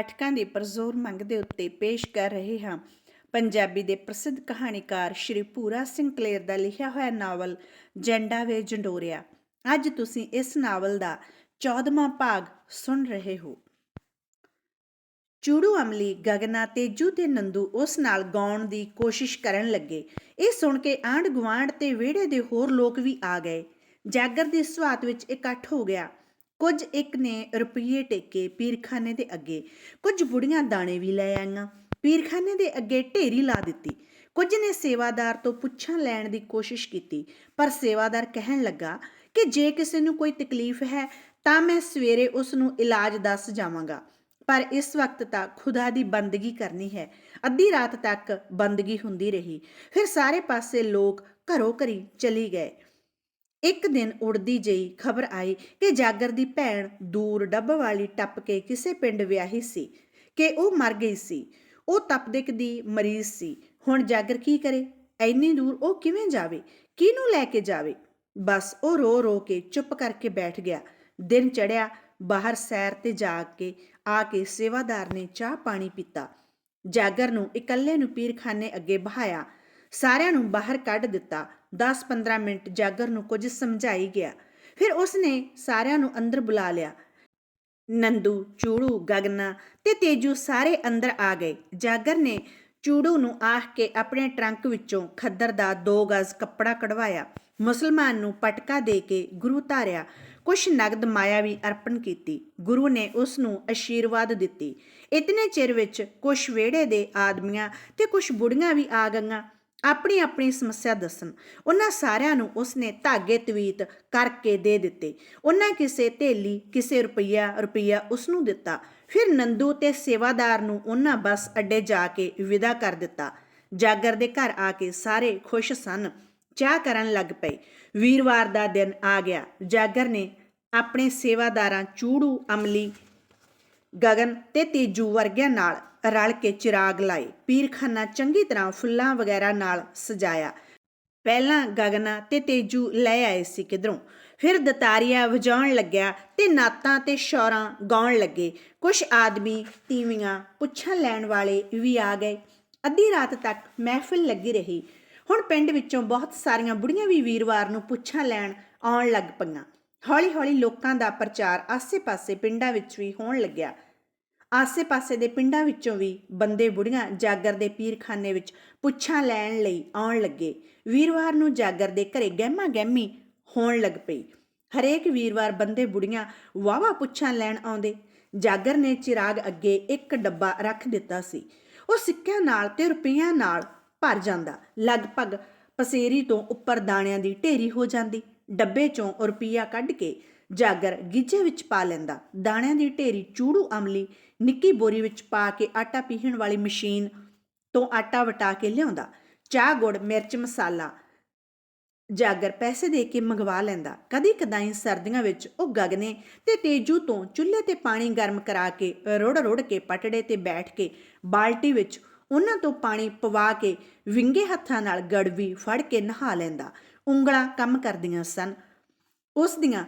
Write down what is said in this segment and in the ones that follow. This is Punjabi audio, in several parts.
ਪਾਠਕਾਂ ਦੀ ਪਰਜ਼ੋਰ ਮੰਗ ਦੇ ਉੱਤੇ ਪੇਸ਼ ਕਰ ਰਹੇ ਹਾਂ। ਪੰਜਾਬੀ ਦੇ ਪ੍ਰਸਿੱਧ ਕਹਾਣੀਕਾਰ ਸ਼੍ਰੀ ਪੂਰਾ ਸਿੰਘ ਕਲੇਰ ਦਾ ਲਿਖਿਆ ਹੋਇਆ ਨਾਵਲ ਜੰਡਾ ਵੇ ਜੰਡੋਰਿਆ। ਅੱਜ ਤੁਸੀਂ ਇਸ ਨਾਵਲ ਦਾ 14ਵਾਂ ਭਾਗ ਸੁਣ ਰਹੇ ਹੋ। ਚੂੜੂ ਅਮਲੀ, ਗਗਨਾ, ਤੇਜੂ ਤੇ ਨੰਦੂ ਉਸ ਨਾਲ ਗਾਉਣ ਦੀ ਕੋਸ਼ਿਸ਼ ਕਰਨ ਲੱਗੇ। ਇਹ ਸੁਣ ਕੇ ਆਂਢ ਗੁਆਂਢ ਤੇ ਵਿਹੜੇ ਦੇ ਹੋਰ ਲੋਕ ਵੀ ਆ ਗਏ। ਜਾਗਰ ਦੀ ਸਵਾਤ ਵਿੱਚ ਇਕੱਠ ਹੋ ਗਿਆ। ਕੁਝ ਇੱਕ ਨੇ ਰੁਪਈਏ ਟੇਕੇ ਪੀਰਖਾਨੇ ਦੇ ਅੱਗੇ, ਕੁਝ ਬੁੜੀਆਂ ਦਾਣੇ ਵੀ ਲੈ ਆਈਆਂ। ਪੀਰਖਾਨੇ ਦੇ ਅੱਗੇ ਢੇਰੀ ਲਾ ਦਿੱਤੀ। ਕੁਝ ਨੇ ਸੇਵਾਦਾਰ ਤੋਂ ਪੁੱਛਾਂ ਲੈਣ ਦੀ ਕੋਸ਼ਿਸ਼ ਕੀਤੀ, ਪਰ ਸੇਵਾਦਾਰ ਕਹਿਣ ਲੱਗਾ ਕਿ ਜੇ ਕਿਸੇ ਨੂੰ ਕੋਈ ਤਕਲੀਫ ਹੈ, ਤਾਂ ਮੈਂ ਸਵੇਰੇ ਉਸ ਨੂੰ ਇਲਾਜ ਦੱਸ ਜਾਵਾਂਗਾ। ਪਰ ਇਸ ਵਕਤ ਤਾਂ ਖੁਦਾ ਦੀ ਬੰਦਗੀ ਕਰਨੀ ਹੈ। ਅੱਧੀ ਰਾਤ ਤੱਕ ਬੰਦਗੀ ਹੁੰਦੀ ਰਹੀ। ਫਿਰ ਸਾਰੇ ਪਾਸੇ ਲੋਕ ਘਰੋ ਘਰੀ ਚਲੀ ਗਏ। ਇੱਕ ਦਿਨ ਉੜਦੀ ਜਈ ਖਬਰ ਆਈ ਕਿ ਜਾਗਰ ਦੀ ਭੈਣ ਦੂਰ ਡੱਬ ਵਾਲੀ ਟੱਪ ਕੇ ਕਿਸੇ ਪਿੰਡ ਵਿਆਹੀ ਸੀ, ਕਿ ਉਹ ਮਰ ਗਈ ਸੀ। ਉਹ ਤਪਦਿਕ ਦੀ ਮਰੀਜ਼ ਸੀ। ਹੁਣ ਜਾਗਰ ਕੀ ਕਰੇ? ਐਨੀ ਦੂਰ ਉਹ ਕਿਵੇਂ ਜਾਵੇ? ਕਿਹਨੂੰ ਲੈ ਕੇ ਜਾਵੇ? ਬਸ ਉਹ ਰੋ ਰੋ ਕੇ ਚੁੱਪ ਕਰਕੇ ਬੈਠ ਗਿਆ। ਦਿਨ ਚੜਿਆ ਬਾਹਰ ਸੈਰ ਤੇ ਜਾ ਕੇ, ਆ ਕੇ ਸੇਵਾਦਾਰ ਨੇ ਚਾਹ ਪਾਣੀ ਪੀਤਾ। ਜਾਗਰ ਨੂੰ ਇਕੱਲੇ ਨੂੰ ਪੀਰਖਾਨੇ ਅੱਗੇ ਬਹਾਇਆ। ਸਾਰਿਆਂ ਨੂੰ ਬਾਹਰ ਕੱਢ ਦਿੱਤਾ। 10-15 ਮਿੰਟ ਜਾਗਰ ਨੂੰ ਕੁਝ ਸਮਝਾਈ ਗਿਆ। ਫਿਰ ਉਸਨੇ ਸਾਰਿਆਂ ਨੂੰ ਅੰਦਰ ਬੁਲਾ ਲਿਆ। ਨੰਦੂ, ਚੂੜੂ, ਗਗਨਾ ਤੇ ਤੇਜੂ ਸਾਰੇ ਅੰਦਰ ਆ ਗਏ। ਜਾਗਰ ਨੇ ਚੂੜੂ ਨੂੰ ਆਖ ਕੇ ਆਪਣੇ ਟਰੰਕ ਵਿੱਚੋਂ ਖੱਦਰ ਦਾ 2 ਗਜ਼ ਕੱਪੜਾ ਕਢਵਾਇਆ। ਮੁਸਲਮਾਨ ਨੂੰ ਪਟਕਾ ਦੇ ਕੇ ਗੁਰੂ ਧਾਰਿਆ। ਕੁਛ ਨਗਦ ਮਾਇਆ ਵੀ ਅਰਪਣ ਕੀਤੀ। ਗੁਰੂ ਨੇ ਉਸ ਨੂੰ ਅਸ਼ੀਰਵਾਦ ਦਿੱਤੀ। ਇਤਨੇ ਚਿਰ ਵਿੱਚ ਕੁਛ ਵਿਹੜੇ ਦੇ ਆਦਮੀਆਂ ਤੇ ਕੁਛ ਬੁੜੀਆਂ ਵੀ ਆ ਗਈਆਂ। ਆਪਣੀ ਆਪਣੀ ਸਮੱਸਿਆ ਦੱਸਣ। ਉਹਨਾਂ ਸਾਰਿਆਂ ਨੂੰ ਉਸਨੇ ਧਾਗੇ ਤਵੀਤ ਕਰਕੇ ਦੇ ਦਿੱਤੇ। ਉਹਨਾਂ ਕਿਸੇ ਥੇਲੀ ਕਿਸੇ ਰੁਪਈਆ ਰੁਪਈਆ ਉਸ ਨੂੰ ਦਿੱਤਾ। ਫਿਰ ਨੰਦੂ ਤੇ ਸੇਵਾਦਾਰ ਨੂੰ ਉਹਨਾਂ ਬੱਸ ਅੱਡੇ ਜਾ ਕੇ ਵਿਦਾ ਕਰ ਦਿੱਤਾ। ਜਾਗਰ ਦੇ ਘਰ ਆ ਕੇ ਸਾਰੇ ਖੁਸ਼ ਸਨ। ਚਾਹ ਕਰਨ ਲੱਗ ਪਏ। ਵੀਰਵਾਰ ਦਾ ਦਿਨ ਆ ਗਿਆ। ਜਾਗਰ ਨੇ ਆਪਣੇ ਸੇਵਾਦਾਰਾਂ ਚੂੜੂ, ਅਮਲੀ, ਗਗਨ ਤੇ ਤੇਜੂ ਵਰਗਿਆਂ ਨਾਲ ਰਲ ਕੇ ਚਿਰਾਗ ਲਾਏ। ਪੀਰਖਾਨਾ ਚੰਗੀ ਤਰ੍ਹਾਂ ਫੁੱਲਾਂ ਵਗੈਰਾ ਨਾਲ ਸਜਾਇਆ। ਪਹਿਲਾਂ ਗਗਨਾ ਤੇ ਤੇਜੂ ਲੈ ਆਏ ਸੀ ਕਿਧਰੋਂ। ਫਿਰ ਦਤਾਰੀਆ ਵਜਾਉਣ ਲੱਗਿਆ ਤੇ ਨਾਤਾਂ ਤੇ ਸ਼ੌਰਾਂ ਗਾਉਣ ਲੱਗੇ। ਕੁਝ ਆਦਮੀ ਤੀਵੀਆਂ ਪੁੱਛਾਂ ਲੈਣ ਵਾਲੇ ਵੀ ਆ ਗਏ। ਅੱਧੀ ਰਾਤ ਤੱਕ ਮਹਿਫਿਲ ਲੱਗੀ ਰਹੀ। ਹੁਣ ਪਿੰਡ ਵਿੱਚੋਂ ਬਹੁਤ ਸਾਰੀਆਂ ਬੁੜੀਆਂ ਵੀ ਵੀਰਵਾਰ ਨੂੰ ਪੁੱਛਾਂ ਲੈਣ ਆਉਣ ਲੱਗ ਪਈਆਂ। ਹੌਲੀ-ਹੌਲੀ ਲੋਕਾਂ ਦਾ ਪ੍ਰਚਾਰ ਆਸੇ-ਪਾਸੇ ਪਿੰਡਾਂ ਵਿੱਚ ਵੀ ਹੋਣ ਲੱਗਿਆ। ਆਸੇ-ਪਾਸੇ ਦੇ ਪਿੰਡਾਂ ਵਿੱਚੋਂ ਵੀ ਬੰਦੇ ਬੁੜੀਆਂ ਜਾਗਰ ਦੇ ਪੀਰਖਾਨੇ ਵਿੱਚ ਪੁੱਛਾਂ ਲੈਣ ਲਈ ਆਉਣ ਲੱਗੇ। ਵੀਰਵਾਰ ਨੂੰ ਜਾਗਰ ਦੇ ਘਰੇ ਗਹਿਮਾ ਗਹਿਮੀ ਹੋਣ ਲੱਗ ਪਈ। ਹਰੇਕ ਵੀਰਵਾਰ ਬੰਦੇ ਬੁੜੀਆਂ ਵਾਵਾ ਪੁੱਛਾਂ ਲੈਣ ਆਉਂਦੇ। ਜਾਗਰ ਨੇ ਚਿਰਾਗ ਅੱਗੇ ਇੱਕ ਡੱਬਾ ਰੱਖ ਦਿੱਤਾ ਸੀ। ਉਹ ਸਿੱਕਿਆਂ ਨਾਲ ਤੇ ਰੁਪਈਆਂ ਨਾਲ ਭਰ ਜਾਂਦਾ। ਲਗਭਗ ਪਸੇਰੀ ਤੋਂ ਉੱਪਰ ਦਾਣਿਆਂ ਦੀ ਢੇਰੀ ਹੋ ਜਾਂਦੀ। ਡੱਬੇ ਚੋਂ ਰੁਪਈਆ ਕੱਢ ਕੇ ਜਾਗਰ ਗਿੱਜੇ ਵਿੱਚ ਪਾ ਲੈਂਦਾ। ਦਾਣਿਆਂ ਦੀ ਢੇਰੀ ਚੂੜੂ ਅਮਲੀ, ਨਿੱਕੀ ਬੋਰੀ ਵਿੱਚ ਪਾ ਕੇ ਆਟਾ ਪੀਹਣ ਵਾਲੀ ਮਸ਼ੀਨ ਤੋਂ ਆਟਾ ਵਟਾ ਕੇ ਲਿਆਉਂਦਾ। ਚਾਹ ਗੁੜ, ਮਿਰਚ, ਮਸਾਲਾ ਜਾਗਰ ਪੈਸੇ ਦੇ ਕੇ ਮੰਗਵਾ ਲੈਂਦਾ। ਕਦੇ ਕਦਾਈ ਸਰਦੀਆਂ ਵਿੱਚ ਉਹ ਗਗਨੇ ਤੇ ਤੇਜੂ ਤੋਂ ਚੁੱਲ੍ਹੇ ਤੇ ਪਾਣੀ ਗਰਮ ਕਰਾ ਕੇ ਰੁੜ ਰੁੜ ਕੇ ਪਟੜੇ ਤੇ ਬੈਠ ਕੇ ਬਾਲਟੀ ਵਿੱਚ ਉਹਨਾਂ ਤੋਂ ਪਾਣੀ ਪਵਾ ਕੇ ਵਿੰਗੇ ਹੱਥਾਂ ਨਾਲ ਗੜਵੀ ਫੜ ਕੇ ਨਹਾ ਲੈਂਦਾ। ਉਂਗਲਾਂ ਕੰਮ ਕਰਦੀਆਂ ਸਨ। ਉਸ ਦੀਆਂ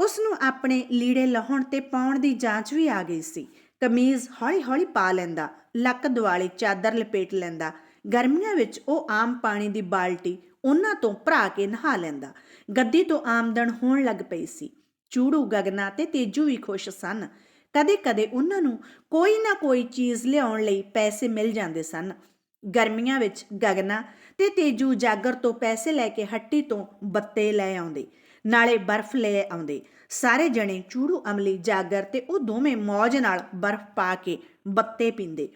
ਉਸ ਨੂੰ ਆਪਣੇ ਲੀੜੇ ਲਾਹੁਣ ਤੇ ਪਾਉਣ ਦੀ ਜਾਂਚ ਵੀ ਆ ਗਈ ਸੀ। ਕਮੀਜ਼ ਹੌਲੀ-ਹੌਲੀ ਪਾ ਲੈਂਦਾ, ਲੱਕ ਦੁਆਲੇ ਚਾਦਰ ਲਪੇਟ ਲੈਂਦਾ, ਗਰਮੀਆਂ ਵਿੱਚ ਉਹ ਆਮ ਪਾਣੀ ਦੀ ਬਾਲਟੀ ਉਹਨਾਂ ਤੋਂ ਭਰਾ ਕੇ ਨਹਾ ਲੈਂਦਾ। ਗੱਦੀ ਤੋਂ ਆਮਦਨ ਹੋਣ ਲੱਗ ਪਈ ਸੀ। ਚੂੜੂ, ਗਗਨਾ ਤੇ ਤੇਜੂ ਵੀ ਖੁਸ਼ ਸਨ। ਕਦੇ-ਕਦੇ ਉਹਨਾਂ ਨੂੰ ਕੋਈ ਨਾ ਕੋਈ ਚੀਜ਼ ਲਿਆਉਣ ਲਈ ਪੈਸੇ ਮਿਲ ਜਾਂਦੇ ਸਨ। ਗਰਮੀਆਂ ਵਿੱਚ ਗਗਨਾ ਤੇ ਤੇਜੂ ਜਾਗਰ ਤੋਂ ਪੈਸੇ ਲੈ ਕੇ ਹੱਟੀ ਤੋਂ ਬੱਤੇ ਲੈ ਆਉਂਦੇ, ਨਾਲੇ ਬਰਫ਼ ਲੈ ਆਉਂਦੇ। ਸਾਰੇ ਜਣੇ ਚੂੜੂ ਅਮਲੀ, ਜਾਗਰ ਤੇ ਉਹ ਦੋਵੇਂ ਮੌਜ ਨਾਲ ਬਰਫ਼ ਪਾ ਕੇ ਬੱਤੇ ਪੀਂਦੇ।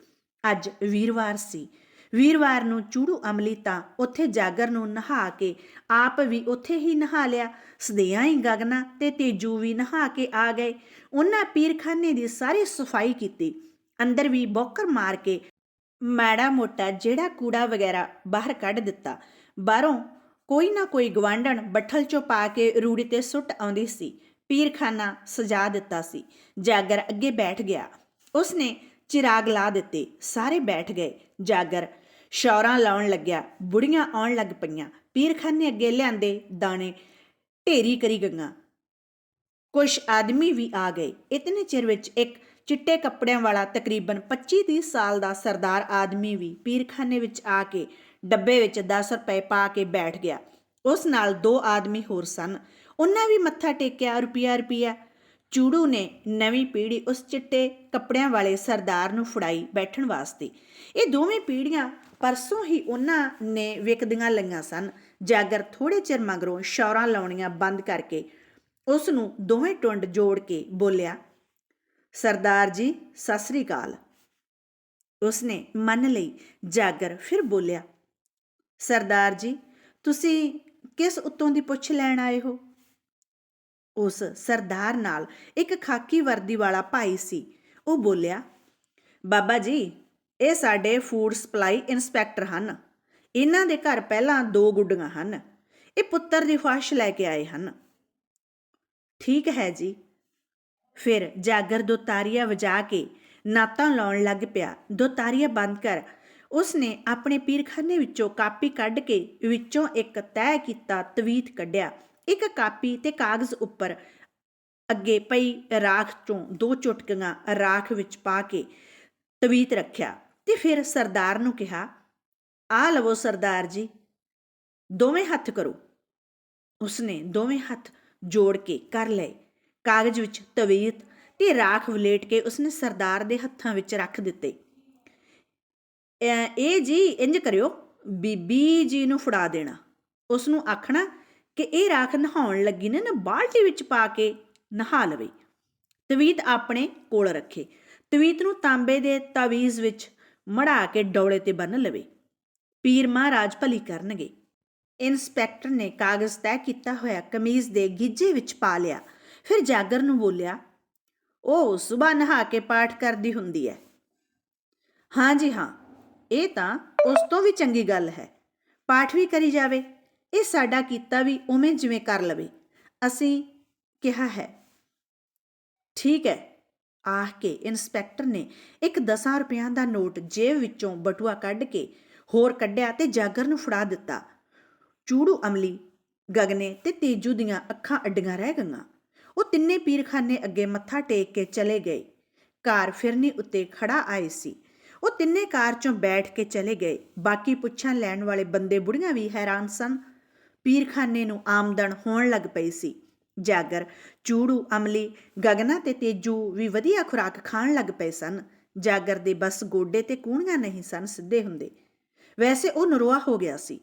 ਅੱਜ ਵੀਰਵਾਰ ਸੀ। ਵੀਰਵਾਰ ਨੂੰ ਚੂੜੂ ਅਮਲੀ ਤਾਂ ਉੱਥੇ ਜਾਗਰ ਨੂੰ ਨਹਾ ਕੇ ਆਪ ਵੀ ਉੱਥੇ ਹੀ ਨਹਾ ਲਿਆ। ਸਦਿਆਂ ਹੀ ਗਗਨਾ ਤੇ ਤੇਜੂ ਵੀ ਨਹਾ ਕੇ ਆ ਗਏ। ਉਹਨਾਂ ਪੀਰਖਾਨੇ ਦੀ ਸਾਰੀ ਸਫ਼ਾਈ ਕੀਤੀ। ਅੰਦਰ ਵੀ ਬੌਕਰ ਮਾਰ ਕੇ ਮਾੜਾ ਮੋਟਾ ਜਿਹੜਾ ਕੂੜਾ ਵਗੈਰਾ ਬਾਹਰ ਕੱਢ ਦਿੱਤਾ। ਬਾਹਰੋਂ ਕੋਈ ਨਾ ਕੋਈ ਗਵਾਂਢਣ ਬੱਠਲ ਚੋਂ ਪਾ ਕੇ ਰੂੜੀ ਤੇ ਸੁੱਟ ਆਉਂਦੀ ਸੀ। ਪੀਰਖਾਨਾ ਸਜਾ ਦਿੱਤਾ ਸੀ। ਜਾਗਰ ਅੱਗੇ ਬੈਠ ਗਿਆ। ਉਸਨੇ ਚਿਰਾਗ ਲਾ ਦਿੱਤੇ। ਸਾਰੇ ਬੈਠ ਗਏ। ਜਾਗਰ ਸ਼ੌਰਾਂ ਲਾਉਣ ਲੱਗਿਆ। ਬੁੜੀਆਂ ਆਉਣ ਲੱਗ ਪਈਆਂ। ਪੀਰਖਾਨੇ ਅੱਗੇ ਲਿਆਂਦੇ ਦਾਣੇ ਢੇਰੀ ਕਰੀ ਗਈਆਂ ਕੁਝ ਆਦਮੀ ਵੀ ਆ ਗਏ। ਇਤਨੇ ਚਿਰ ਵਿੱਚ ਇੱਕ ਚਿੱਟੇ ਕੱਪੜਿਆਂ ਵਾਲਾ ਤਕਰੀਬਨ 25-30 ਸਾਲ ਦਾ ਸਰਦਾਰ ਆਦਮੀ ਵੀ ਪੀਰਖਾਨੇ ਵਿੱਚ ਆ ਕੇ ਡੱਬੇ ਵਿੱਚ 10 ਰੁਪਏ ਪਾ ਕੇ ਬੈਠ ਗਿਆ। ਉਸ ਨਾਲ ਦੋ ਆਦਮੀ ਹੋਰ ਸਨ। ਉਹਨਾਂ ਵੀ ਮੱਥਾ ਟੇਕਿਆ ਰੁਪਿਆ ਰੁਪਿਆ ਚੂੜੂ ਨੇ ਨਵੀਂ ਪੀੜ੍ਹੀ ਉਸ ਚਿੱਟੇ ਕੱਪੜਿਆਂ ਵਾਲੇ ਸਰਦਾਰ ਨੂੰ ਫੜਾਈ ਬੈਠਣ ਵਾਸਤੇ। ਇਹ ਦੋਵੇਂ ਪੀੜ੍ਹੀਆਂ ਪਰਸੋਂ ਹੀ ਉਹਨਾਂ ਨੇ ਵਿਕਦੀਆਂ ਲਈਆਂ ਸਨ। ਜਾਗਰ ਥੋੜੇ ਚਿਰ ਮਗਰੋਂ ਸ਼ੌਰਾਂ ਲਾਉਣੀਆਂ ਬੰਦ ਕਰਕੇ ਉਸ ਨੂੰ ਦੋਵੇਂ ਟੁੰਡ ਜੋੜ ਕੇ ਬੋਲਿਆ, ਸਰਦਾਰ ਜੀ, ਸਤਿ ਸ੍ਰੀ ਅਕਾਲ। ਉਸਨੇ ਮੰਨ ਲਈ। ਜਾਗਰ ਫਿਰ ਬੋਲਿਆ, ਸਰਦਾਰ ਜੀ, ਤੁਸੀਂ ਕਿਸ ਉੱਤੋਂ ਦੀ ਪੁੱਛ ਲੈਣ ਆਏ ਹੋ? ਉਸ ਸਰਦਾਰ ਨਾਲ ਇੱਕ ਖਾਕੀ ਵਰਦੀ ਵਾਲਾ ਭਾਈ ਸੀ। ਉਹ ਬੋਲਿਆ, ਬਾਬਾ ਜੀ, ਇਹ ਸਾਡੇ ਫੂਡ ਸਪਲਾਈ ਇਨਸਪੈਕਟਰ ਹਨ। ਇਹਨਾਂ ਦੇ ਘਰ ਪਹਿਲਾਂ ਦੋ ਗੁੱਡੀਆਂ ਹਨ। ਇਹ ਪੁੱਤਰ ਦੀ ਫਾਸ਼ ਲੈ ਕੇ ਆਏ ਹਨ। ਠੀਕ ਹੈ ਜੀ। ਫਿਰ ਜਾਗਰ ਦੋ ਤਾਰੀਆਂ ਵਜਾ ਕੇ ਨਾਤਾਂ ਲਾਉਣ ਲੱਗ ਪਿਆ। ਦੋ ਤਾਰੀਆਂ ਬੰਦ ਕਰ। ਉਸਨੇ ਆਪਣੇ ਪੀਰਖਾਨੇ ਵਿੱਚੋਂ ਕਾਪੀ ਕੱਢ ਕੇ ਵਿੱਚੋਂ ਇੱਕ ਤੈਅ ਕੀਤਾ ਤਵੀਤ ਕੱਢਿਆ। ਇੱਕ ਕਾਪੀ ਤੇ ਕਾਗਜ਼ ਉੱਪਰ ਅੱਗੇ ਪਈ ਰਾਖ ਚੋਂ ਦੋ ਚੁਟਕੀਆਂ ਰਾਖ ਵਿੱਚ ਪਾ ਕੇ ਤਵੀਤ ਰੱਖਿਆ ਤੇ ਫਿਰ ਸਰਦਾਰ ਨੂੰ ਕਿਹਾ, ਆ ਲਵੋ ਸਰਦਾਰ ਜੀ, ਦੋਵੇਂ ਹੱਥ ਕਰੋ। ਉਸਨੇ ਦੋਵੇਂ ਹੱਥ ਜੋੜ ਕੇ ਕਰ ਲਏ। ਕਾਗਜ਼ ਵਿੱਚ ਤਵੀਤ ਤੇ ਰਾਖ ਵਲੇਟ ਕੇ ਉਸਨੇ ਸਰਦਾਰ ਦੇ ਹੱਥਾਂ ਵਿੱਚ ਰੱਖ ਦਿੱਤੇ। ਅਹ ਇਹ ਜੀ, ਇੰਜ ਕਰਿਓ, ਬੀਬੀ ਜੀ ਨੂੰ ਫੜਾ ਦੇਣਾ। ਉਸ ਨੂੰ ਆਖਣਾ ਕਿ ਇਹ ਰਾਖ ਨਹਾਉਣ ਲੱਗੀ ਨੇ ਨਾ ਬਾਲਟੀ ਵਿੱਚ ਪਾ ਕੇ ਨਹਾ ਲਵੇ। ਤਵੀਤ ਆਪਣੇ ਕੋਲ ਰੱਖੇ। ਤਵੀਤ ਨੂੰ ਤਾਂਬੇ ਦੇ ਤਾਵੀਜ਼ ਵਿੱਚ ਮੜਾ ਕੇ ਡੌਲੇ ਤੇ ਬੰਨ ਲਵੇ। ਪੀਰ ਮਹਾਰਾਜ ਭਲੀ ਕਰਨਗੇ। ਇਨਸਪੈਕਟਰ ਨੇ ਕਾਗਜ਼ ਤੈਅ ਕੀਤਾ ਹੋਇਆ ਕਮੀਜ਼ ਦੇ ਗਿੱਜੇ ਵਿੱਚ ਪਾ ਲਿਆ। ਫਿਰ ਜਾਗਰ ਨੂੰ ਬੋਲਿਆ, ਉਹ ਸਵੇਰ ਨਹਾ ਕੇ ਪਾਠ ਕਰਦੀ ਹੁੰਦੀ ਹੈ ਹਾਂ ਜੀ ਹਾਂ, ਇਹ ਤਾਂ ਉਸ ਤੋਂ ਵੀ ਚੰਗੀ ਗੱਲ ਹੈ। ਪਾਠ ਵੀ ਕਰੀ ਜਾਵੇ। ਇਹ ਸਾਡਾ ਕੀਤਾ ਵੀ ਉਵੇਂ ਜਿਵੇਂ ਕਰ ਲਵੇ। ਅਸੀਂ ਕਿਹਾ ਹੈ, ਠੀਕ ਹੈ। ਆਖ ਕੇ ਇਨਸਪੈਕਟਰ ਨੇ ਇੱਕ 10 ਰੁਪਿਆਂ ਦਾ ਨੋਟ ਜੇਬ ਵਿੱਚੋਂ ਬਟੂਆ ਕੱਢ ਕੇ ਹੋਰ ਕੱਢਿਆ ਤੇ ਜਾਗਰ ਨੂੰ ਫੜਾ ਦਿੱਤਾ। ਚੂੜੂ, ਅਮਲੀ, ਗਗਨੇ ਤੇ ਤੇਜੂ ਦੀਆਂ ਅੱਖਾਂ ਅੱਡੀਆਂ ਰਹਿ ਗਈਆਂ। ਉਹ ਤਿੰਨੇ ਪੀਰਖਾਨੇ ਅੱਗੇ ਮੱਥਾ ਟੇਕ ਕੇ ਚਲੇ ਗਏ। ਕਾਰ ਫਿਰਨੀ ਉੱਤੇ ਖੜਾ ਆਏ ਸੀ। ਉਹ ਤਿੰਨੇ ਕਾਰ ਚੋਂ ਬੈਠ ਕੇ ਚਲੇ ਗਏ। ਬਾਕੀ ਪੁੱਛਾਂ ਲੈਣ ਵਾਲੇ ਬੰਦੇ ਬੁੜੀਆਂ ਵੀ ਹੈਰਾਨ ਸਨ। ਪੀਰਖਾਨੇ ਨੂੰ ਆਮਦਨ ਹੋਣ ਲੱਗ ਪਈ ਸੀ। ਜਾਗਰ, ਚੂੜੂ, ਅਮਲੀ, ਗਗਨਾ ਤੇ ਤੇਜੂ ਵੀ ਵਧੀਆ ਖੁਰਾਕ ਖਾਣ ਲੱਗ ਪਏ ਸਨ। ਜਾਗਰ ਦੇ ਬਸ ਗੋਡੇ ਤੇ ਕੂਣੀਆਂ ਨਹੀਂ ਸਨ ਸਿੱਧੇ ਹੁੰਦੇ। ਵੈਸੇ ਉਹ ਨਰੋਆ ਹੋ ਗਿਆ ਸੀ।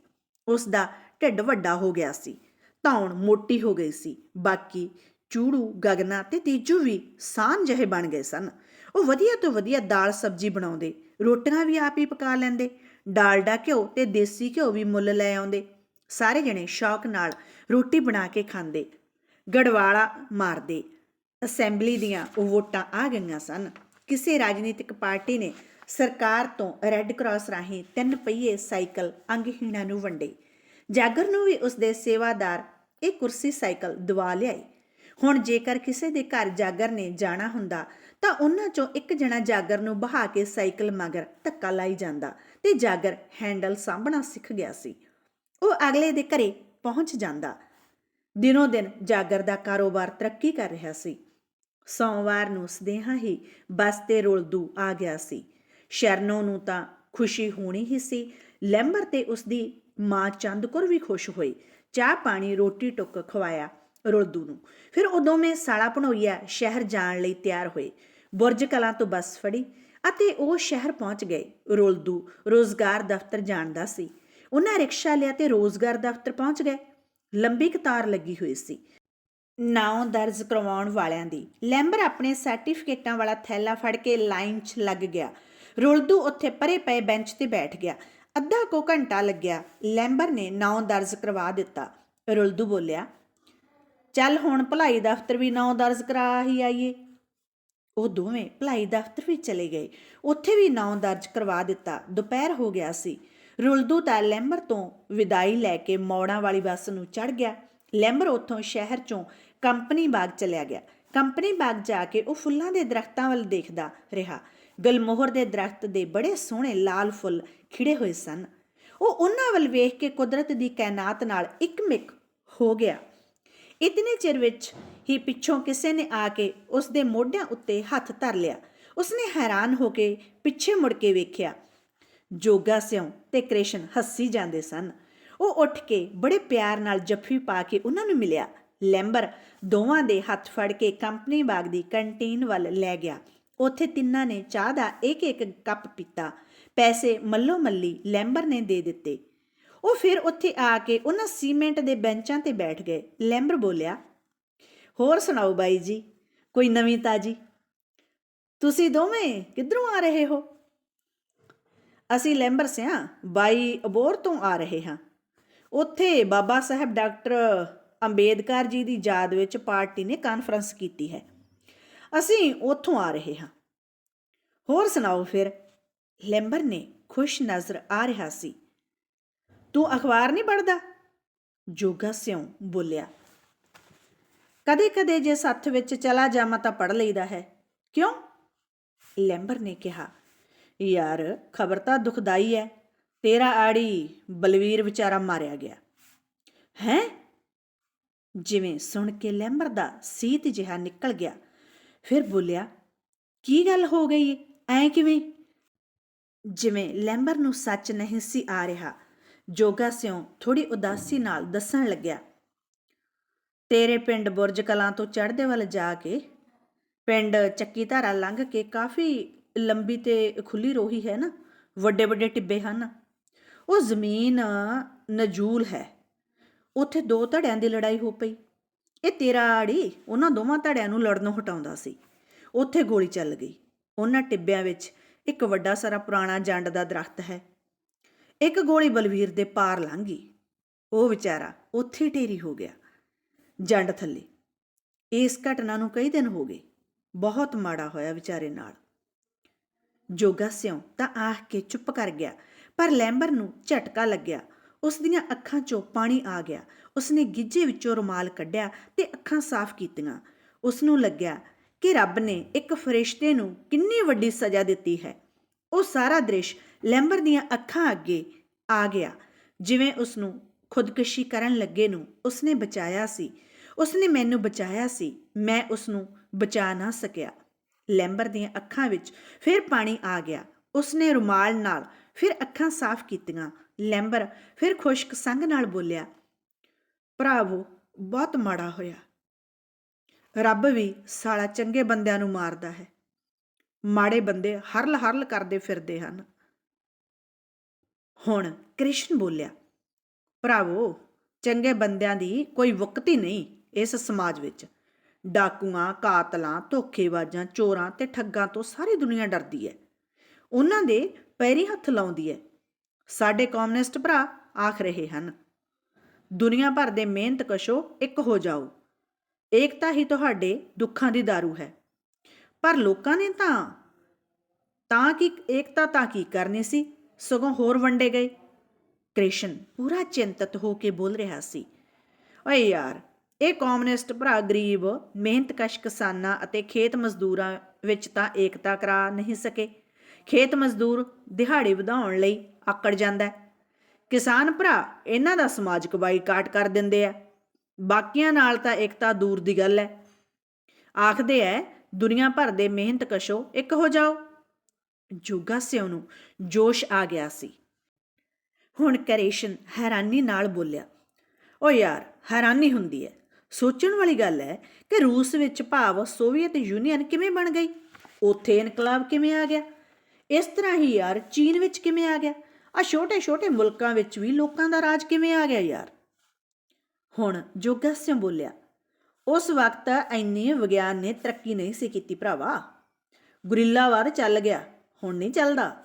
ਉਸ ਦਾ ਢਿੱਡ ਵੱਡਾ ਹੋ ਗਿਆ ਸੀ। ਧੌਣ ਮੋਟੀ ਹੋ ਗਈ ਸੀ। ਬਾਕੀ ਚੂੜੂ, ਗਗਨਾ ਤੇ ਤੀਜੂ ਵੀ ਸਾਨ ਜਿਹੇ ਬਣ ਗਏ ਸਨ। ਉਹ ਵਧੀਆ ਤੋਂ ਵਧੀਆ ਦਾਲ ਸਬਜ਼ੀ ਬਣਾਉਂਦੇ। ਰੋਟੀਆਂ ਵੀ ਆਪ ਹੀ ਪਕਾ ਲੈਂਦੇ। ਡਾਲਡਾ ਘਿਓ ਤੇ ਦੇਸੀ ਘਿਓ ਵੀ ਮੁੱਲ ਲੈ ਆਉਂਦੇ। ਸਾਰੇ ਜਣੇ ਸ਼ੌਕ ਨਾਲ ਰੋਟੀ ਬਣਾ ਕੇ ਖਾਂਦੇ, ਗੜਵਾਲਾ ਮਾਰਦੇ। ਅਸੈਂਬਲੀ ਦੀਆਂ ਉਹ ਵੋਟਾਂ ਆ ਗਈਆਂ ਸਨ। ਕਿਸੇ ਰਾਜਨੀਤਿਕ ਪਾਰਟੀ ਨੇ ਸਰਕਾਰ ਤੋਂ ਰੈੱਡ ਕਰਾਸ ਰਾਹੀਂ ਤਿੰਨ ਪਹੀਏ ਸਾਈਕਲ ਅੰਗਹੀਣਾਂ ਨੂੰ ਵੰਡੇ। ਜਾਗਰ ਨੂੰ ਵੀ ਉਸ ਦੇ ਸੇਵਾਦਾਰ ਇਹ ਕੁਰਸੀ ਸਾਈਕਲ ਦਵਾ ਲਿਆਈ। ਹੁਣ ਜੇਕਰ ਕਿਸੇ ਦੇ ਘਰ ਜਾਗਰ ਨੇ ਜਾਣਾ ਹੁੰਦਾ, ਤਾਂ ਉਹਨਾਂ ਚੋਂ ਇੱਕ ਜਣਾ ਜਾਗਰ ਨੂੰ ਬਹਾ ਕੇ ਸਾਈਕਲ ਮਗਰ ਧੱਕਾ ਲਾਈ ਜਾਂਦਾ ਤੇ ਜਾਗਰ ਹੈਂਡਲ ਸਾਂਭਣਾ ਸਿੱਖ ਗਿਆ ਸੀ। ਉਹ ਅਗਲੇ ਦੇ ਘਰੇ ਪਹੁੰਚ ਜਾਂਦਾ। ਦਿਨੋ ਦਿਨ ਜਾਗਰ ਦਾ ਕਾਰੋਬਾਰ ਤਰੱਕੀ ਕਰ ਰਿਹਾ ਸੀ। ਸੋਮਵਾਰ ਨੂੰ ਸਦੇਹਾ ਹੀ ਬਸ ਤੇ ਰੁਲਦੂ ਆ ਗਿਆ ਸੀ। ਸ਼ਰਨੋ ਨੂੰ ਤਾਂ ਖੁਸ਼ੀ ਹੋਣੀ ਹੀ ਸੀ। ਲੈਂਬਰ ਤੇ ਉਸਦੀ ਮਾਂ ਚੰਦਕੁਰ ਵੀ ਖੁਸ਼ ਹੋਈ। ਚਾਹ ਪਾਣੀ, ਰੋਟੀ ਟੁੱਕ ਖਵਾਇਆ ਰੁਲਦੂ ਨੂੰ। ਫਿਰ ਉਹ ਦੋਵੇਂ ਸਾਲਾ ਭਣੋਈਆ ਸ਼ਹਿਰ ਜਾਣ ਲਈ ਤਿਆਰ ਹੋਏ। ਬੁਰਜ ਕਲਾਂ ਤੋਂ ਬੱਸ ਫੜੀ ਅਤੇ ਉਹ ਸ਼ਹਿਰ ਪਹੁੰਚ ਗਏ। ਰੁਲਦੂ ਰੋਜ਼ਗਾਰ ਦਫ਼ਤਰ ਜਾਣਦਾ ਸੀ। ਉਹਨਾਂ ਰਿਕਸ਼ਾ ਲਿਆ ਤੇ ਰੋਜ਼ਗਾਰ ਦਫ਼ਤਰ ਪਹੁੰਚ ਗਏ। ਲੰਬੀ ਕਤਾਰ ਲੱਗੀ ਹੋਈ ਸੀ। ਨਾਉ ਦਰਜ ਕਰਵਾਉਣ ਵਾਲਿਆਂ ਦੀ। ਲੈਂਬਰ ਆਪਣੇ ਸਰਟੀਫਿਕੇਟਾਂ ਵਾਲਾ ਥੈਲਾ ਫੜ ਕੇ ਲਾਈਨ 'ਚ ਲੱਗ ਗਿਆ। ਰੁਲਦੂ ਉੱਥੇ ਪਰੇ ਪਏ ਬੈਂਚ ਤੇ ਬੈਠ ਗਿਆ। ਅੱਧਾ ਕੋ ਘੰਟਾ ਲੱਗਿਆ। ਲੈਂਬਰ ਨੇ ਨਾਉ ਦਰਜ ਕਰਵਾ ਦਿੱਤਾ। ਰੁਲਦੂ ਬੋਲਿਆ, ਚੱਲ ਹੁਣ ਭਲਾਈ ਦਫ਼ਤਰ ਵੀ ਨਾਉ ਦਰਜ ਕਰਾ ਹੀ ਆਈਏ। ਉਹ ਦੋਵੇਂ ਭਲਾਈ ਦਫ਼ਤਰ ਵੀ ਚਲੇ ਗਏ। ਉੱਥੇ ਵੀ ਨਾਉ ਦਰਜ ਕਰਵਾ ਦਿੱਤਾ। ਦੁਪਹਿਰ ਹੋ ਗਿਆ ਸੀ। ਰੁਲਦੂ ਤਾਂ ਲੈਂਬਰ ਤੋਂ ਵਿਦਾਈ ਲੈ ਕੇ ਮੌੜਾਂ ਵਾਲੀ ਬੱਸ ਨੂੰ ਚੜ ਗਿਆ। ਲੈਂਬਰ ਉੱਥੋਂ ਸ਼ਹਿਰ ਚੋਂ ਕੰਪਨੀ ਬਾਗ ਚਲਿਆ ਗਿਆ। ਕੰਪਨੀ ਬਾਗ ਜਾ ਕੇ ਉਹ ਫੁੱਲਾਂ ਦੇ ਦਰਖਤਾਂ ਵੱਲ ਦੇਖਦਾ ਰਿਹਾ। ਗਲਮੋਹਰ ਦੇ ਦਰਖਤ ਦੇ ਬੜੇ ਸੋਹਣੇ ਲਾਲ ਫੁੱਲ ਖਿੜੇ ਹੋਏ ਸਨ। ਉਹ ਉਹਨਾਂ ਵੱਲ ਵੇਖ ਕੇ ਕੁਦਰਤ ਦੀ ਕਾਇਨਾਤ ਨਾਲ ਇੱਕਮਿਕ ਹੋ ਗਿਆ। ਇਤਨੇ ਚਿਰ ਵਿੱਚ ਹੀ ਪਿੱਛੋਂ ਕਿਸੇ ਨੇ ਆ ਕੇ ਉਸ ਦੇ ਮੋਢਿਆਂ ਉੱਤੇ ਹੱਥ ਧਰ ਲਿਆ। ਉਸਨੇ ਹੈਰਾਨ ਹੋ ਕੇ ਪਿੱਛੇ ਮੁੜ ਕੇ ਵੇਖਿਆ ਜੋਗਾ ਸਿਉਂ ਤੇ ਕ੍ਰਿਸ਼ਨ ਹੱਸੀ ਜਾਂਦੇ ਸਨ। ਉਹ ਉੱਠ ਕੇ ਬੜੇ ਪਿਆਰ ਨਾਲ ਜੱਫੀ ਪਾ ਕੇ ਉਹਨਾਂ ਨੂੰ ਮਿਲਿਆ। ਲੈਂਬਰ ਦੋਵਾਂ ਦੇ ਹੱਥ ਫੜ ਕੇ ਕੰਪਨੀ ਬਾਗ ਦੀ ਕੰਟੀਨ ਵੱਲ ਲੈ ਗਿਆ। ਉੱਥੇ ਤਿੰਨਾਂ ਨੇ ਚਾਹ ਦਾ ਇੱਕ ਇੱਕ ਕੱਪ ਪੀਤਾ। ਪੈਸੇ ਮੱਲੋ ਮੱਲੀ ਲੈਂਬਰ ਨੇ ਦੇ ਦਿੱਤੇ। ਉਹ ਫਿਰ ਉੱਥੇ ਆ ਕੇ ਉਹਨਾਂ ਸੀਮੈਂਟ ਦੇ ਬੈਂਚਾਂ ਤੇ ਬੈਠ ਗਏ। ਲੈਂਬਰ ਬੋਲਿਆ, ਹੋਰ ਸੁਣਾਓ ਬਾਈ ਜੀ, ਕੋਈ ਨਵੀਂ ਤਾਜੀ? ਤੁਸੀਂ ਦੋਵੇਂ ਕਿੱਧਰੋਂ ਆ ਰਹੇ ਹੋ? ਅਸੀਂ ਲੈਂਬਰ ਸਿਆਂ, ਬਾਈ ਅਬੋਰ ਤੋਂ ਆ ਰਹੇ ਹਾਂ। ਉੱਥੇ ਬਾਬਾ ਸਾਹਿਬ ਡਾਕਟਰ ਅੰਬੇਦਕਰ ਜੀ ਦੀ ਯਾਦ ਵਿੱਚ ਪਾਰਟੀ ਨੇ ਕਾਨਫਰੰਸ ਕੀਤੀ ਹੈ। ਅਸੀਂ ਉੱਥੋਂ ਆ ਰਹੇ ਹਾਂ। ਹੋਰ ਸੁਣਾਓ ਫਿਰ, ਲੈਂਬਰ ਨੇ ਖੁਸ਼ ਨਜ਼ਰ ਆ ਰਿਹਾ ਸੀ। ਤੂੰ ਅਖਬਾਰ ਨਹੀਂ ਪੜ੍ਹਦਾ? ਜੋਗਾ ਸਿਉ ਬੋਲਿਆ। ਕਦੇ-ਕਦੇ ਜੇ ਸੱਥ ਵਿੱਚ ਚਲਾ ਜਾਵਾਂ ਤਾਂ ਪੜ੍ਹ ਲਈਦਾ ਹੈ। ਕਿਉਂ? ਲੈਂਬਰ ਨੇ ਕਿਹਾ ਯਾਰ ਖਬਰ ਤਾਂ ਦੁਖਦਾਈ ਹੈ ਤੇਰਾ ਆੜੀ ਬਲਵੀਰ ਵਿਚਾਰਾ ਮਾਰਿਆ ਗਿਆ। ਹੈ? ਜਿਵੇਂ ਸੁਣ ਕੇ ਲੈਂਬਰ ਦਾ ਸੀਤ ਜਿਹਾ ਨਿਕਲ ਗਿਆ। ਫਿਰ ਬੋਲਿਆ, ਕੀ ਗੱਲ ਹੋ ਗਈ? ਐ ਕਿਵੇਂ? ਜਿਵੇਂ ਲੈਂਬਰ ਨੂੰ ਸੱਚ ਨਹੀਂ ਸੀ ਆ ਰਿਹਾ, ਜੋਗਾ ਸਿਉ ਥੋੜੀ ਉਦਾਸੀ ਨਾਲ ਦੱਸਣ ਲੱਗਿਆ, ਤੇਰੇ ਪਿੰਡ ਬੁਰਜ ਕਲਾਂ ਤੋਂ ਚੜ੍ਹਦੇ ਵੱਲ ਜਾ ਕੇ, ਪਿੰਡ ਚੱਕੀ ਧਾਰਾ ਲੰਘ ਕੇ ਕਾਫੀ ਲੰਬੀ ਤੇ ਖੁੱਲੀ ਰੋਹੀ ਹੈ ਨਾ, ਵੱਡੇ ਵੱਡੇ ਟਿੱਬੇ ਹਨ। ਉਹ ਜ਼ਮੀਨ ਨਜੂਲ ਹੈ। ਉੱਥੇ ਦੋ ਧੜਿਆਂ ਦੀ ਲੜਾਈ ਹੋ ਪਈ। ਇਹ ਤੇਰਾ ਆੜੀ, ਉਹਨਾਂ ਦੋਵਾਂ ਧੜਿਆਂ ਨੂੰ ਲੜਨੋਂ ਹਟਾਉਂਦਾ ਸੀ। ਉੱਥੇ ਗੋਲੀ ਚੱਲ ਗਈ। ਉਹਨਾਂ ਟਿੱਬਿਆਂ ਵਿੱਚ ਇੱਕ ਵੱਡਾ ਸਾਰਾ ਪੁਰਾਣਾ ਜੰਡ ਦਾ ਦਰਖਤ ਹੈ। ਇੱਕ ਗੋਲੀ ਬਲਵੀਰ ਦੇ ਪਾਰ ਲੰਘ ਉਹ ਵਿਚਾਰਾ ਉੱਥੇ ਢੇਰੀ ਹੋ ਗਿਆ, ਜੰਡ ਥੱਲੇ। ਇਸ ਘਟਨਾ ਨੂੰ ਕਈ ਦਿਨ ਹੋ ਗਏ। ਬਹੁਤ ਮਾੜਾ ਹੋਇਆ ਵਿਚਾਰੇ ਨਾਲ। ਜੋਗਾ ਸਿਉਂ ਤਾਂ ਆਖ ਕੇ ਚੁੱਪ ਕਰ ਗਿਆ, ਪਰ ਲੈਂਬਰ ਨੂੰ ਝਟਕਾ ਲੱਗਿਆ। ਉਸ ਦੀਆਂ ਅੱਖਾਂ 'ਚੋਂ ਪਾਣੀ ਆ ਗਿਆ। ਉਸਨੇ ਗਿੱਜੇ ਵਿੱਚੋਂ ਰੁਮਾਲ ਕੱਢਿਆ ਤੇ ਅੱਖਾਂ ਸਾਫ਼ ਕੀਤੀਆਂ। ਉਸ ਨੂੰ ਲੱਗਿਆ ਕਿ ਰੱਬ ਨੇ ਇੱਕ ਫਰਿਸ਼ਤੇ ਨੂੰ ਕਿੰਨੀ ਵੱਡੀ ਸਜ਼ਾ ਦਿੱਤੀ ਹੈ। ਉਹ ਸਾਰਾ ਦ੍ਰਿਸ਼ ਲੈਂਬਰ ਦੀਆਂ ਅੱਖਾਂ ਅੱਗੇ ਆ ਗਿਆ। ਜਿਵੇਂ ਉਸ ਨੂੰ ਖੁਦਕੁਸ਼ੀ ਕਰਨ ਲੱਗੇ ਨੂੰ ਉਸਨੇ ਬਚਾਇਆ ਸੀ। ਉਸਨੇ ਮੈਨੂੰ ਬਚਾਇਆ ਸੀ। ਮੈਂ ਉਸ ਨੂੰ ਬਚਾ ਨਾ ਸਕਿਆ। ਲੈਂਬਰ ਦੀਆਂ ਅੱਖਾਂ ਵਿੱਚ ਫਿਰ ਪਾਣੀ ਆ ਗਿਆ। ਉਸਨੇ ਰੁਮਾਲ ਨਾਲ ਫਿਰ ਅੱਖਾਂ ਸਾਫ਼ ਕੀਤੀਆਂ। ਲੈਂਬਰ ਫਿਰ ਖੁਸ਼ਕ ਸੰਗ ਨਾਲ ਬੋਲਿਆ, ਭਰਾਵੋ, ਬਹੁਤ ਮਾੜਾ ਹੋਇਆ। ਰੱਬ ਵੀ ਸਾਲਾ ਚੰਗੇ ਬੰਦਿਆਂ ਨੂੰ ਮਾਰਦਾ ਹੈ। ਮਾੜੇ ਬੰਦੇ ਹਰਲ ਹਰਲ ਕਰਦੇ ਫਿਰਦੇ ਹਨ। ਹੁਣ ਕ੍ਰਿਸ਼ਨ ਬੋਲਿਆ, ਭਰਾਵੋ, ਚੰਗੇ ਬੰਦਿਆਂ ਦੀ ਕੋਈ ਵਕਤੀ ਨਹੀਂ ਇਸ ਸਮਾਜ ਵਿੱਚ। ਡਾਕੂਆਂ, ਕਾਤਲਾਂ, ਧੋਖੇਬਾਜ਼ਾਂ, ਚੋਰਾਂ ਤੇ ਠੱਗਾਂ ਤੋਂ ਸਾਰੀ ਦੁਨੀਆ ਡਰਦੀ ਹੈ ਉਹਨਾਂ ਦੇ ਪੈਰੀ ਹੱਥ ਲਾਉਂਦੀ ਹੈ ਸਾਡੇ ਕਮਿਊਨਿਸਟ ਭਰਾ ਆਖ ਰਹੇ ਹਨ, ਦੁਨੀਆ ਭਰ ਦੇ ਮਿਹਨਤ ਕਸ਼ੋ ਇੱਕ ਹੋ ਜਾਓ। ਏਕਤਾ ਹੀ ਤੁਹਾਡੇ ਦੁੱਖਾਂ ਦੀ दारू ਹੈ। ਪਰ ਲੋਕਾਂ ਨੇ ਤਾਂ ਤਾਂ ਕੀ ਏਕਤਾ ਤਾਂ ਕੀ ਕਰਨੀ ਸੀ? ਸਗੋਂ ਹੋਰ ਵੰਡੇ ਗਏ। ਕ੍ਰਿਸ਼ਨ ਪੂਰਾ ਚਿੰਤਤ ਹੋ ਕੇ ਬੋਲ ਰਿਹਾ ਸੀ, ਓਏ ਯਾਰ ਇਹ ਕਮਿਊਨਿਸਟ ਭਰਾ ਗਰੀਬ ਮਿਹਨਤਕਸ਼ ਕਿਸਾਨਾਂ ਅਤੇ ਖੇਤ ਮਜ਼ਦੂਰਾਂ ਵਿੱਚ ਤਾਂ ਏਕਤਾ ਕਰਾ ਨਹੀਂ ਸਕੇ। ਖੇਤ ਮਜ਼ਦੂਰ ਦਿਹਾੜੀ ਵਧਾਉਣ ਲਈ ਆਕੜ ਜਾਂਦਾ ਹੈ। ਕਿਸਾਨ ਭਰਾ ਇਹਨਾਂ ਦਾ ਸਮਾਜਿਕ ਬਾਈਕਾਟ ਕਰ ਦਿੰਦੇ ਆ। ਬਾਕੀਆਂ ਨਾਲ ਤਾਂ ਏਕਤਾ ਦੂਰ ਦੀ ਗੱਲ ਹੈ। ਆਖਦੇ ਐ, ਦੁਨੀਆ ਭਰ ਦੇ ਮਿਹਨਤ ਕਸ਼ੋ ਇੱਕ ਹੋ ਜਾਓ। ਜੋਗਾ ਸਿਉ ਨੂੰ ਜੋਸ਼ ਆ ਗਿਆ ਸੀ। ਹੁਣ ਕਰੇਸ਼ਨ ਹੈਰਾਨੀ ਨਾਲ ਬੋਲਿਆ, ਓ ਯਾਰ, ਹੈਰਾਨੀ ਹੁੰਦੀ ਹੈ ਸੋਚਣ ਵਾਲੀ ਗੱਲ ਹੈ ਕਿ ਰੂਸ ਵਿੱਚ ਭਾਵ ਸੋਵੀਅਤ ਯੂਨੀਅਨ ਕਿਵੇਂ ਬਣ ਗਈ? ਉੱਥੇ ਇਨਕਲਾਬ ਕਿਵੇਂ ਆ ਗਿਆ? ਇਸ ਤਰ੍ਹਾਂ ਹੀ ਯਾਰ, ਚੀਨ ਵਿੱਚ ਕਿਵੇਂ ਆ ਗਿਆ? ਆ ਛੋਟੇ-ਛੋਟੇ ਮੁਲਕਾਂ ਵਿੱਚ ਵੀ ਲੋਕਾਂ ਦਾ ਰਾਜ ਕਿਵੇਂ ਆ ਗਿਆ ਯਾਰ? ਹੁਣ ਜੋਗਾ ਸਿੰਘ ਬੋਲਿਆ, ਉਸ ਵਕਤ ਇੰਨੀ ਵਿਗਿਆਨ ਨੇ ਤਰੱਕੀ ਨਹੀਂ ਸੀ ਕੀਤੀ ਭਰਾਵਾ। ਗੁਰਿੱਲਾਵਾਦ ਚੱਲ ਗਿਆ, ਹੁਣ ਨਹੀਂ ਚੱਲਦਾ।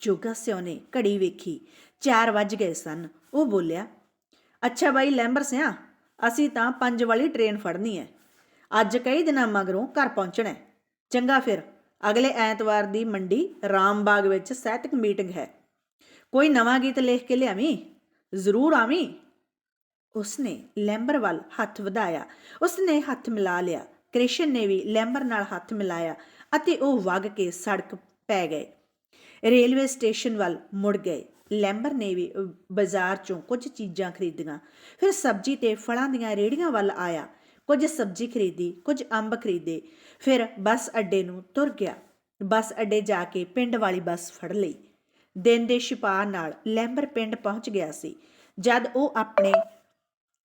ਜੋਗਾ ਸਿਉ ਨੇ ਘੜੀ ਵੇਖੀ 4 ਵੱਜ ਗਏ ਸਨ। ਉਹ ਬੋਲਿਆ, ਅੱਛਾ ਬਾਈ, ਲੈਂਬਰ ਸਿਆ ਅਸੀਂ ਤਾਂ ਪੰਜ ਵਾਲੀ ਟ੍ਰੇਨ ਫੜਨੀ ਹੈ ਅੱਜ ਕਈ ਦਿਨਾਂ ਮਗਰੋਂ ਘਰ ਪਹੁੰਚਣਾ ਹੈ ਚੰਗਾ ਫਿਰ, ਅਗਲੇ ਐਤਵਾਰ ਦੀ ਮੰਡੀ ਰਾਮਬਾਗ ਵਿੱਚ ਸਾਹਿਤਕ ਮੀਟਿੰਗ ਹੈ। ਕੋਈ ਨਵਾਂ ਗੀਤ ਲਿਖ ਕੇ ਲਿਆਵੀਂ? ਜ਼ਰੂਰ ਆਵੀਂ। ਉਸਨੇ ਲੈਂਬਰ ਵੱਲ ਹੱਥ ਵਧਾਇਆ। ਉਸਨੇ ਹੱਥ ਮਿਲਾ ਲਿਆ। ਕ੍ਰਿਸ਼ਨ ਨੇ ਵੀ ਲੈਂਬਰ ਨਾਲ ਹੱਥ ਮਿਲਾਇਆ ਅਤੇ ਉਹ ਵਗ ਕੇ ਸੜਕ ਪੈ ਗਏ। ਰੇਲਵੇ ਸਟੇਸ਼ਨ ਵੱਲ ਮੁੜ ਗਏ। ਲੈਂਬਰ ਨੇ ਵੀ ਬਾਜ਼ਾਰ ਚੋਂ ਕੁਝ ਚੀਜ਼ਾਂ ਖਰੀਦੀਆਂ। ਫਿਰ ਸਬਜ਼ੀ ਤੇ ਫਲਾਂ ਦੀਆਂ ਰੇੜੀਆਂ ਵੱਲ ਆਇਆ। ਕੁਝ ਸਬਜ਼ੀ ਖਰੀਦੀ, ਕੁਝ ਅੰਬ ਖਰੀਦੇ। ਫਿਰ ਬੱਸ ਅੱਡੇ ਨੂੰ ਤੁਰ ਗਿਆ। ਬੱਸ ਅੱਡੇ ਜਾ ਕੇ ਪਿੰਡ ਵਾਲੀ ਬੱਸ ਫੜ ਲਈ। ਦਿਨ ਦੇ ਛਿਪਾ ਨਾਲ ਲੈਂਬਰ ਪਿੰਡ ਪਹੁੰਚ ਗਿਆ ਸੀ। ਜਦ ਉਹ ਆਪਣੇ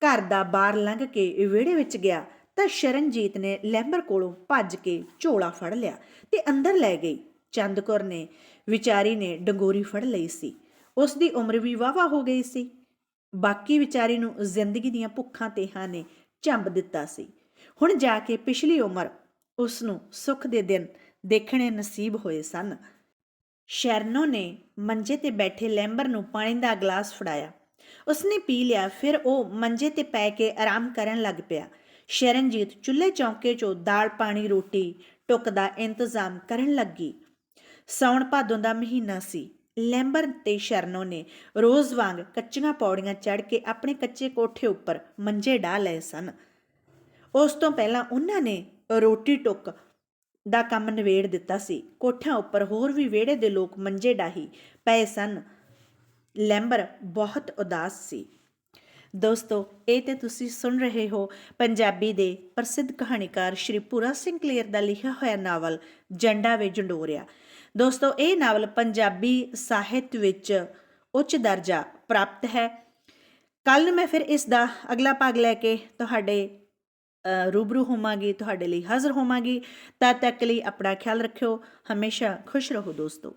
ਘਰ ਦਾ ਬਾਹਰ ਲੰਘ ਕੇ ਵਿਹੜੇ ਵਿੱਚ ਗਿਆ, ਤਾਂ ਸ਼ਰਨਜੀਤ ਨੇ ਲੈਂਬਰ ਕੋਲੋਂ ਭੱਜ ਕੇ ਝੋਲਾ ਫੜ ਲਿਆ ਤੇ ਅੰਦਰ ਲੈ ਗਈ। ਚੰਦਕੌਰ ਨੇ, ਵਿਚਾਰੀ ਨੇ ਡੰਗੋਰੀ ਫੜ ਲਈ ਸੀ। ਉਸ ਦੀ ਉਮਰ ਵੀ ਵਾਵਾ ਹੋ ਗਈ ਸੀ। ਬਾਕੀ ਵਿਚਾਰੀ ਨੂੰ ਜ਼ਿੰਦਗੀ ਦੀਆਂ ਭੁੱਖਾਂ ਤੇਹਾਂ ਨੇ ਝੰਬ ਦਿੱਤਾ ਸੀ। ਹੁਣ ਜਾ ਕੇ ਪਿਛਲੀ ਉਮਰ ਉਸ ਨੂੰ ਸੁੱਖ ਦੇ ਦਿਨ ਦੇਖਣੇ ਨਸੀਬ ਹੋਏ ਸਨ। ਸ਼ਰਨੋ ਨੇ ਮੰਜੇ ਤੇ ਬੈਠੇ ਲੈਂਬਰ ਨੂੰ ਪਾਣੀ ਦਾ ਗਲਾਸ ਫੜਾਇਆ। ਉਸਨੇ ਪੀ ਲਿਆ, ਫਿਰ ਉਹ ਮੰਜੇ ਤੇ ਪੈ ਕੇ ਆਰਾਮ ਕਰਨ ਲੱਗ ਪਿਆ। ਸ਼ਰਨਜੀਤ ਚੁੱਲ੍ਹੇ ਚੌਂਕੇ 'ਚੋਂ ਦਾਲ, ਪਾਣੀ, ਰੋਟੀ ਟੁੱਕ ਦਾ ਇੰਤਜ਼ਾਮ ਕਰਨ ਲੱਗੀ। ਸਾਉਣ ਭਾਦੋਂ ਦਾ ਮਹੀਨਾ ਸੀ। ਲੈਂਬਰ ਤੇ ਸ਼ਰਨੋ ਨੇ ਰੋਜ਼ ਵਾਂਗ ਕੱਚੀਆਂ ਪੌੜੀਆਂ ਚੜ੍ਹ ਕੇ ਆਪਣੇ ਕੱਚੇ ਕੋਠੇ ਉੱਪਰ ਮੰਜੇ ਢਾ ਲਏ ਸਨ। ਉਸ ਤੋਂ ਪਹਿਲਾਂ ਉਹਨਾਂ ਨੇ ਰੋਟੀ ਟੁੱਕ ਦਾ ਕੰਮ ਨਿਬੇੜ ਦਿੱਤਾ ਸੀ। ਕੋਠਿਆਂ ਉੱਪਰ ਹੋਰ ਵੀ ਵਿਹੜੇ ਦੇ ਲੋਕ ਮੰਜੇ ਡਾਹੀ ਪਏ ਸਨ। ਲੈਂਬਰ ਬਹੁਤ ਉਦਾਸ ਸੀ। ਦੋਸਤੋ, ਇਹ ਤੇ ਤੁਸੀਂ ਸੁਣ ਰਹੇ ਹੋ ਪੰਜਾਬੀ ਦੇ ਪ੍ਰਸਿੱਧ ਕਹਾਣੀਕਾਰ ਸ਼੍ਰੀ ਪੂਰਾ ਸਿੰਘ ਕਲੇਰ ਦਾ ਲਿਖਿਆ ਹੋਇਆ ਨਾਵਲ ਜੰਡਾ ਵੇ ਜੰਡੋਰਿਆ। ਦੋਸਤੋ, ਇਹ ਨਾਵਲ ਪੰਜਾਬੀ ਸਾਹਿਤ ਵਿੱਚ ਉੱਚ ਦਰਜਾ ਪ੍ਰਾਪਤ ਹੈ। ਕੱਲ ਮੈਂ ਫਿਰ ਇਸ ਦਾ ਅਗਲਾ ਭਾਗ ਲੈ ਕੇ ਤੁਹਾਡੇ ਰੂਬਰੂ ਹੋਵਾਂਗੀ, ਤੁਹਾਡੇ ਲਈ ਹਾਜ਼ਰ ਹੋਵਾਂਗੀ। ਤਦ ਤੱਕ ਲਈ ਆਪਣਾ ਖਿਆਲ ਰੱਖਿਓ। ਹਮੇਸ਼ਾ ਖੁਸ਼ ਰਹੋ ਦੋਸਤੋ।